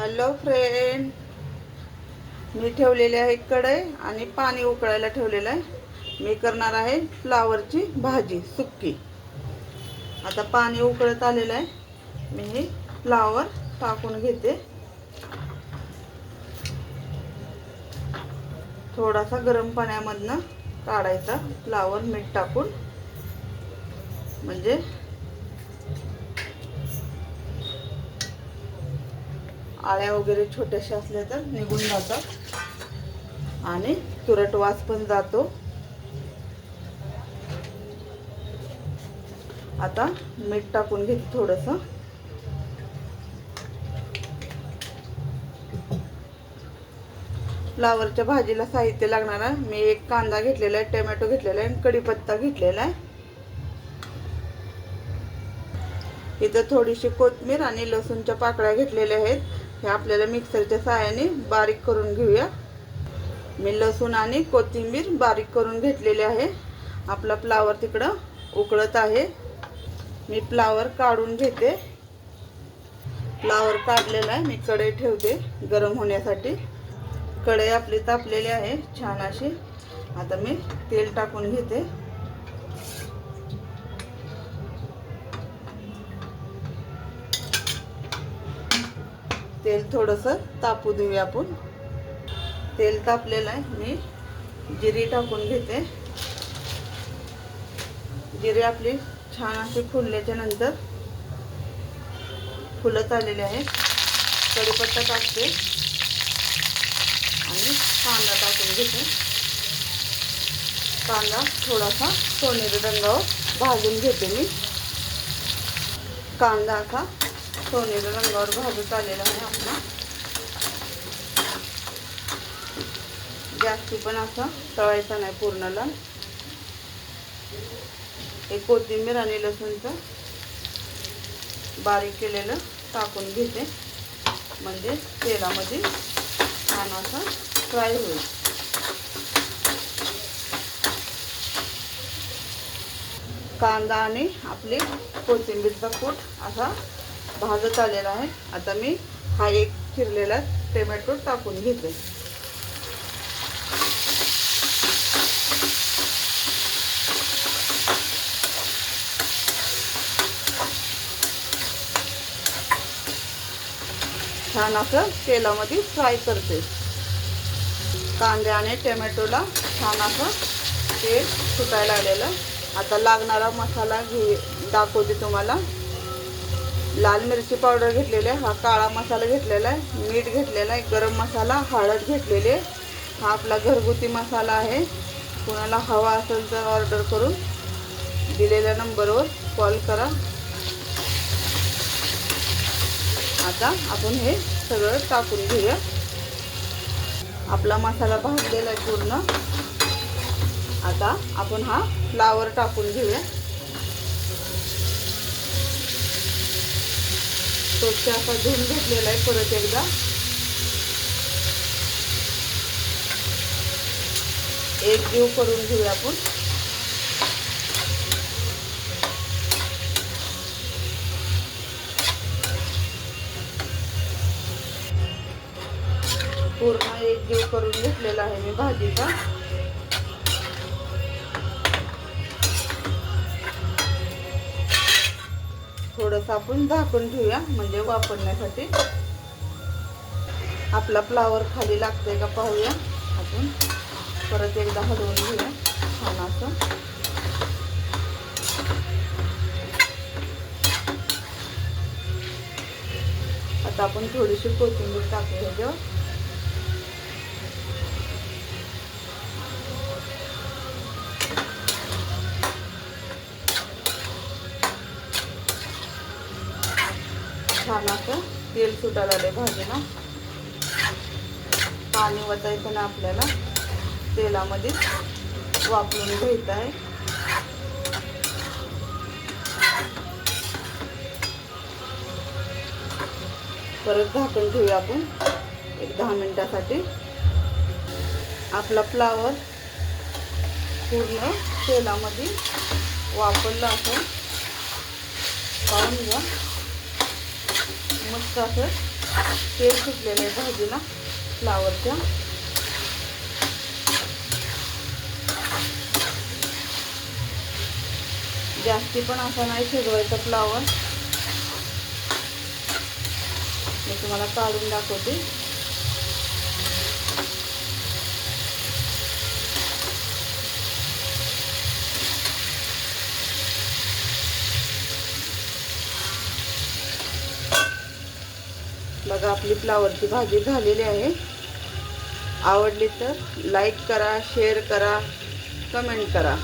Hello friend मी ठेवलेले आहे कढई आणि पाणी उकळायला ठेवलेलं आहे. मी करणार आहे फ्लावरची भाजी सुक्की. आता पाणी उकळत आलेलं आहे. मी हे फ्लावर टाकून घेते. थोडासा गरम पाण्यामधनं काढायचा फ्लावर मीठ टाकून. म्हणजे आळ्या वगैरे छोट्याशा असल्या तर निघून जातात. आणि तुरट वास पण जातो. आता मीठ टाकून घेते थोडंसं. फ्लावरच्या भाजीला साहित्य लागणार आहे. मी एक कांदा घेतलेला आहे टोमॅटो घेतलेला आहे आणि कढीपत्ता घेतलेला आहे. इथं थोडीशी कोथमीर आणि लसूणच्या पाकळ्या घेतलेल्या आहेत. हे आपल्याला मिक्सरच्या सहाय्याने बारीक करून घेऊया. मी लसूण आणि कोथिंबीर बारीक करून घेतलेले आहे. आपला फ्लावर तिकडं उकळत आहे. मी फ्लावर काढून घेते. फ्लावर काढलेला आहे. मी कढई ठेवते गरम होण्यासाठी. कढई आपली तापलेली आहे छान अशी. आता मी तेल टाकून घेते. तेल थोडंसं तापू देऊया आपण. तेल तापलेलं आहे. मी जिरी टाकून घेते. जिरे आपली छान अशी फुलल्याच्या नंतर फुलत आलेले आहे कढीपत्ता टाकते. आणि कांदा टाकून घेते. कांदा थोडासा सोनेरी रंगावर भाजून घेते मी. कांदा असा सोनेरी रंगावर भाजत आलेला आहे आपला. जास्ती पण असं तळायचा नाही पूर्णला. एक कोथिंबीर आणि लसूणचं बारीक केलेलं टाकून घेते. म्हणजे तेलामध्ये छान असं फ्राय होईल. कांदा आणि आपली कोथिंबीरचा कूट असा भाजत आलेला आहे. आता मी हा एक चिरलेला टोमॅटो टाकून घेते. छान असं तेलामध्ये फ्राय करते. कांदे आणि टोमॅटोला छान असं तेल सुटायला आलेलं. आता लागणारा मसाला घे दाखवते तुम्हाला. लाल मिरची पावडर घेतलेली आहे हा काळा मसाला घेतलेला आहे मीठ घेतलेला आहे गरम मसाला हळद घेतलेली आहे. हा आपला घरगुती मसाला आहे. कुणाला हवा असेल तर ऑर्डर करून दिलेल्या नंबरवर कॉल करा. आता आपण हे सगळं टाकून घेऊया. आपला मसाला भाजलेला आहे पूर्ण. आता आपण हा फ्लावर टाकून घेऊया. स्वच्छ असा धुवून घेतलेला आहे परत एकदा. एक जीव करून घेऊया आपण. पूर्ण एक जीव करून घेतलेला आहे मी भाजीचा. थोडंसं आपण झाकून ठेवूया म्हणजे वापरण्यासाठी. आपला फ्लावर खाली लागतंय का पाहूया. आपण परत एकदा हलवून घेऊया छान असं आता आपण थोडीशी कोथिंबीर टाकूया ह्याच्यावर छान असं तेल सुटायला आले भाजीला पाणी वतायचं ना आपल्याला. तेलामध्ये वापरून घ्यायचं आहे परत झाकण ठेवूया आपण. एक दहा मिनटासाठी. आपला फ्लावर पूर्ण तेलामध्ये वापरलं असं पाहून घ्या. मस्त असं तेल सुटलेलं आहे भाजीला फ्लावरच्या जास्ती पण असा नाही शिजवायचा फ्लावर. मी तुम्हाला काढून दाखवते. बघा आपली फ्लावरची भाजी झालेली आहे. आवडली तर लाईक करा शेअर करा कमेंट करा.